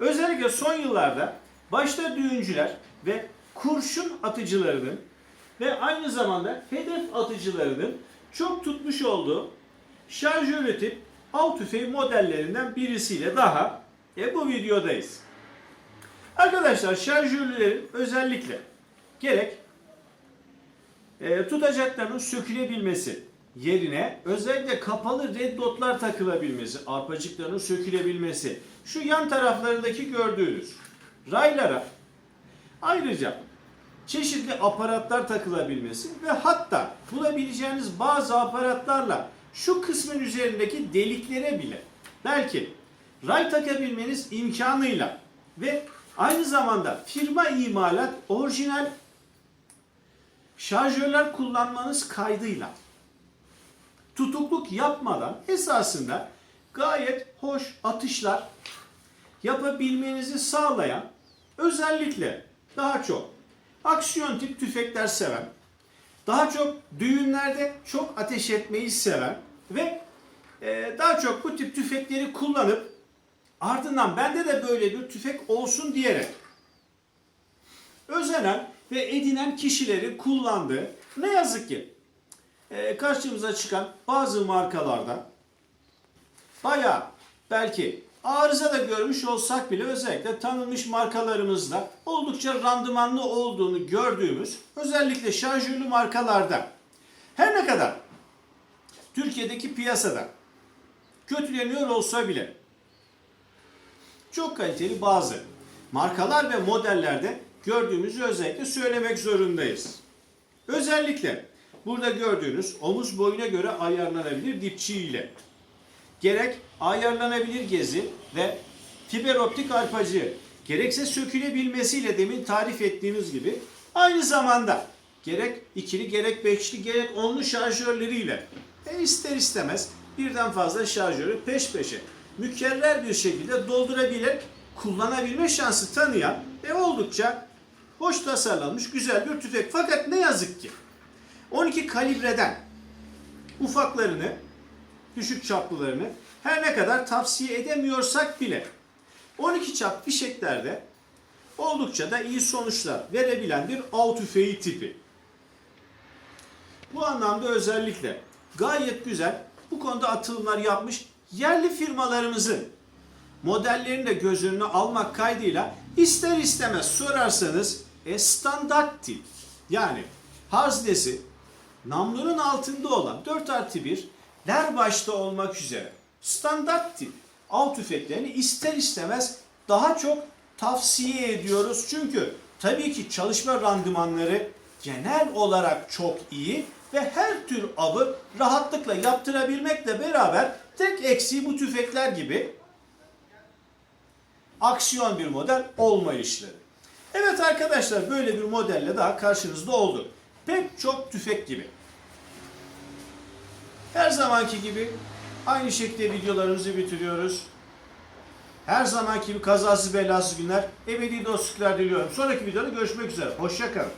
Özellikle son yıllarda başta düğüncüler ve kurşun atıcılarının ve aynı zamanda hedef atıcılarının çok tutmuş olduğu şarjörlü tip av tüfeği modellerinden birisiyle daha e, bu videodayız. Arkadaşlar şarjörlülerin özellikle gerek e, tutacaklarının sökülebilmesi yerine özellikle kapalı red dotlar takılabilmesi, arpacıklarının sökülebilmesi, şu yan taraflarındaki gördüğünüz raylara ayrıca çeşitli aparatlar takılabilmesi ve hatta bulabileceğiniz bazı aparatlarla şu kısmın üzerindeki deliklere bile belki ray takabilmeniz imkanıyla ve aynı zamanda firma imalat orijinal şarjörler kullanmanız kaydıyla tutukluk yapmadan esasında gayet hoş atışlar yapabilmenizi sağlayan özellikle daha çok aksiyon tip tüfekler seven, daha çok düğünlerde çok ateş etmeyi seven ve e, daha çok bu tip tüfekleri kullanıp ardından bende de böyle bir tüfek olsun diyerek özenen ve edinen kişilerin kullandığı ne yazık ki e, karşımıza çıkan bazı markalarda bayağı belki arıza da görmüş olsak bile özellikle tanınmış markalarımızda oldukça randımanlı olduğunu gördüğümüz özellikle şarjörlü markalarda her ne kadar Türkiye'deki piyasada kötüleniyor olsa bile çok kaliteli bazı markalar ve modellerde gördüğümüzü özellikle söylemek zorundayız. Özellikle burada gördüğünüz omuz boyuna göre ayarlanabilir dipçi ile gerek ayarlanabilir gezi ve fiber optik arpacığı gerekse sökülebilmesiyle demin tarif ettiğimiz gibi aynı zamanda gerek ikili gerek beşli gerek onlu şarjörleriyle e ister istemez birden fazla şarjörü peş peşe mükerrer bir şekilde doldurabilir, kullanabilme şansı tanıyan ve oldukça hoş tasarlanmış güzel bir tüfek. Fakat ne yazık ki 12 kalibreden ufaklarını, düşük çaplılarını her ne kadar tavsiye edemiyorsak bile 12 çap fişeklerde oldukça da iyi sonuçlar verebilen bir av tüfeği tipi. Bu anlamda özellikle gayet güzel bu konuda atılımlar yapmış yerli firmalarımızın modellerini de göz önüne almak kaydıyla ister istemez sorarsanız e, standart tip yani haznesi namlunun altında olan 4 artı 1 ler başta olmak üzere standart tip av tüfeklerini ister istemez daha çok tavsiye ediyoruz. Çünkü tabii ki çalışma randımanları genel olarak çok iyi ve her tür avı rahatlıkla yaptırabilmekle beraber tek eksiği bu tüfekler gibi aksiyon bir model olmayışları. Evet arkadaşlar böyle bir modelle daha karşınızda oldu. Pek çok tüfek gibi. Her zamanki gibi aynı şekilde videolarımızı bitiriyoruz. Her zamanki gibi kazasız belasız günler, ebedi dostluklar diliyorum. Sonraki videoda görüşmek üzere. Hoşçakalın.